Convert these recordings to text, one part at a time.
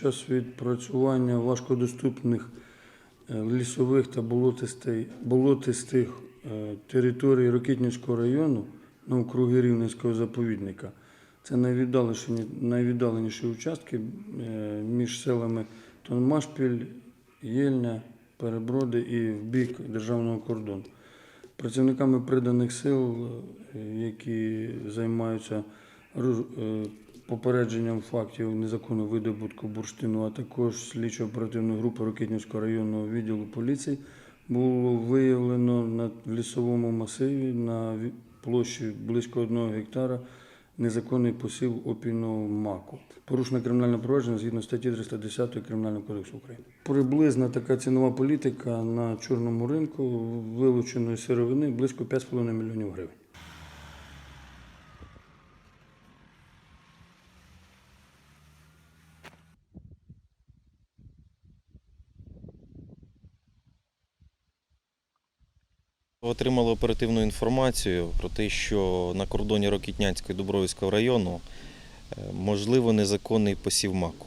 час відпрацювання важкодоступних е, лісових та болотистих, е, територій Рокітнівського району навкруги Рівненського заповідника. Це найвіддаленіші, найвіддаленіші участки е, між селами Тонмашпіль, Єльня, Переброди і в бік державного кордону. Працівниками приданих сил, які займаються попередженням фактів незаконного видобутку бурштину, а також слідчо-оперативної групи Рокітнівського районного відділу поліції, було виявлено на лісовому масиві на площі близько одного гектара незаконний посів опійного маку. Порушено кримінальне провадження згідно статті 310 Кримінального кодексу України. Приблизна така цінова політика на чорному ринку вилученої сировини близько 5,5 мільйонів гривень. Отримали оперативну інформацію про те, що на кордоні Рокітнянського і Дубровицького району е, можливо незаконний посів маку.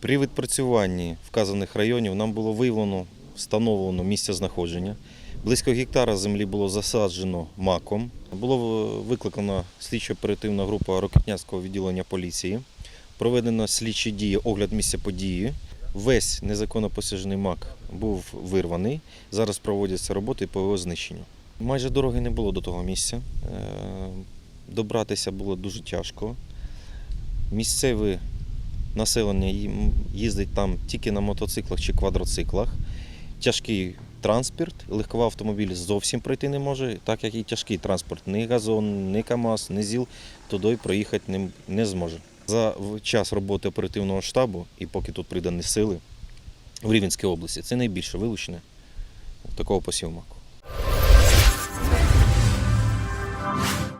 При відпрацюванні вказаних районів нам було виявлено, встановлено місце знаходження. Близько гектара землі було засаджено маком. Було викликана слідчо-оперативна група Рокітнянського відділення поліції. Проведено слідчі дії, огляд місця події. Весь незаконно посаджений мак був вирваний. Зараз проводяться роботи по його знищенню. Майже дороги не було до того місця. Е, Добратися було дуже тяжко. Місцеве населення їздить там тільки на мотоциклах чи квадроциклах. Тяжкий транспорт, легковий автомобіль зовсім пройти не може, так як і тяжкий транспорт, ні газон, ні КАМАЗ, ні ЗІЛ туди проїхати не зможе. За час роботи оперативного штабу, і поки тут придані сили в Рівненській області, це найбільше вилучене такого посіву маку.